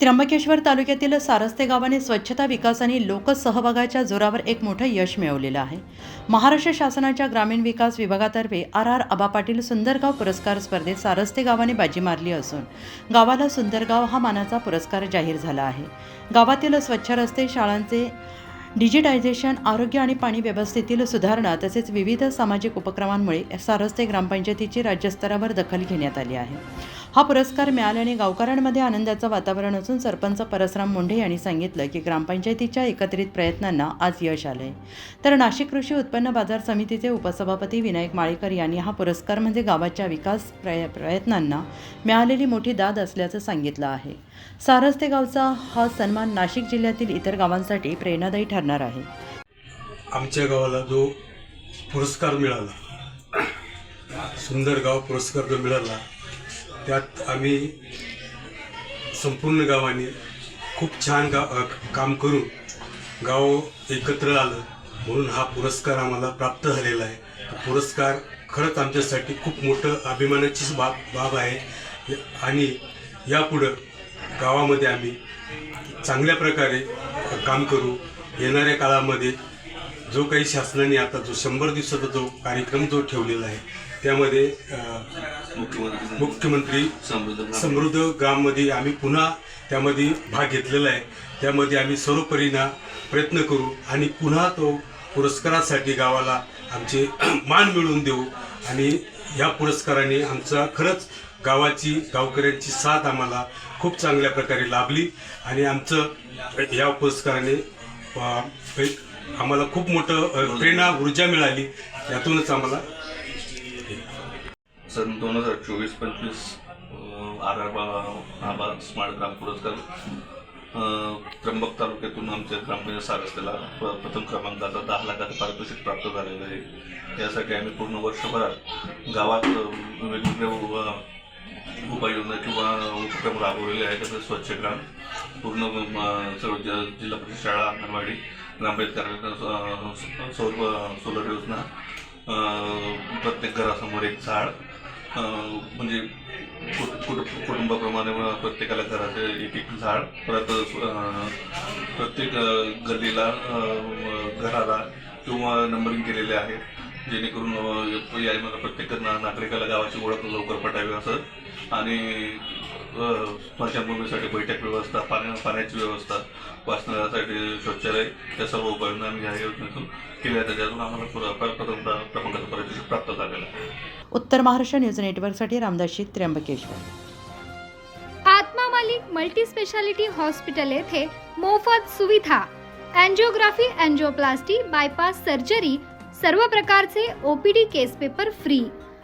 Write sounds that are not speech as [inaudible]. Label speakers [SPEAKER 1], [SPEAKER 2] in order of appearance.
[SPEAKER 1] त्र्यंबकेश्वर तालुक्यातील सारस्ते गावाने स्वच्छता विकास आणि लोकसहभागाच्या जोरावर एक मोठं यश मिळवलेलं आहे. महाराष्ट्र शासनाच्या ग्रामीण विकास विभागातर्फे आर आर आबा पाटील सुंदरगाव पुरस्कार स्पर्धेत सारस्ते गावाने बाजी मारली असून गावाला सुंदरगाव हा मानाचा पुरस्कार जाहीर झाला आहे. गावातील स्वच्छ रस्ते शाळांचे डिजिटायझेशन आरोग्य आणि पाणी व्यवस्थेतील सुधारणा तसेच विविध सामाजिक उपक्रमांमुळे सारस्ते ग्रामपंचायतीची राज्यस्तरावर दखल घेण्यात आली आहे. हा पुरस्कार मिळाल्याने गावकऱ्यांमध्ये आनंदाचं वातावरण असून सरपंच परसराम मुंढे यांनी सांगितलं की ग्रामपंचायतीच्या एकत्रित प्रयत्नांना आज यश आलंय. तर नाशिक कृषी उत्पन्न बाजार समितीचे उपसभापती विनायक माळेकर यांनी हा पुरस्कार म्हणजे गावाच्या विकास प्रय प्रयत्नांना मिळालेली मोठी दाद असल्याचं सांगितलं आहे. सारस्ते गावचा हा सन्मान नाशिक जिल्ह्यातील इतर गावांसाठी प्रेरणादायी ठरणार आहे.
[SPEAKER 2] आमच्या गावाला जो पुरस्कार मिळाला सुंदर गाव पुरस्कार जो मिळाला त्यात आम्ही संपूर्ण गावाने खूप छान गा काम करून गाव एकत्र आलं. म्हणून हा पुरस्कार आम्हाला प्राप्त झालेला आहे. पुरस्कार खरंच आमच्यासाठी खूप मोठं अभिमानाचीच बाब बाब आहे. आणि यापुढं गावामध्ये आम्ही चांगल्या प्रकारे काम करू. येणाऱ्या काळामध्ये जो काही शासनाने आता जो शंभर दिवसाचा जो कार्यक्रम जो ठेवलेला आहे त्यामध्ये
[SPEAKER 3] मुख्यमंत्री समृद्ध
[SPEAKER 2] ग्राममध्ये आम्ही पुन्हा त्यामध्ये भाग घेतलेला आहे. त्यामध्ये आम्ही सर्वपरीना प्रयत्न करू आणि पुन्हा तो पुरस्कारासाठी गावाला आमचे [clears throat] मान मिळवून देऊ. आणि या पुरस्काराने आमचा खरंच गावाची गावकऱ्यांची साथ आम्हाला खूप चांगल्या प्रकारे लाभली. आणि आमचं या पुरस्काराने आम्हाला खूप मोठं प्रेरणा ऊर्जा मिळाली. यातूनच आम्हाला
[SPEAKER 3] सन दोन हजार चोवीस पंचवीस आर आर बाबा स्मार्ट ग्राम पुरस्कार त्र्यंबक तालुक्यातून आमच्या ग्रामपंचायत सारस्तेला प्रथम क्रमांकाचा दहा लाखाचं पारितोषिक प्राप्त झालेलं आहे. यासाठी आम्ही पूर्ण वर्षभरात गावात वेगवेगळ्या उपाययोजना किंवा उपक्रम राबवलेले आहेत. तसेच स्वच्छ ग्राम पूर्ण सर्व ज- जिल्हा परिषद शाळा अंगणवाडी ग्रामपंचायत कार्यालय सौर सोलर योजना प्रत्येक घरासमोर एक झाड म्हणजे कुट- कुटुंबाप्रमाणे मग प्रत्येकाला घराचे एक एक झाड परत प्रत्येक गल्लीला घराला किंवा नंबरिंग केलेले आहे जेणेकरून या मला प्रत्येक नागरिकाला गावाची ओळख लवकर पटावी असं. आणि स्मशानभूमीसाठी बैठक व्यवस्था पाण्या पाण्याची व्यवस्था वाचनासाठी शौचालय या सर्व उपाययोजना आम्ही या योजनेतून केल्या त्याच्यातून आम्हाला पुरा- प्रथम क्रमांकाचं पारितोषिक प्राप्त झालेलं आहे.
[SPEAKER 1] उत्तर महाराष्ट्र न्यूज नेटवर्कसाठी रामदाशी Trimbakeshwar.
[SPEAKER 4] Atma Malik multi specialty hospital येथे मोफत सुविधा अँजिओग्राफी अँजिओप्लास्टी बायपास सर्जरी सर्व प्रकारचे OPD case paper free.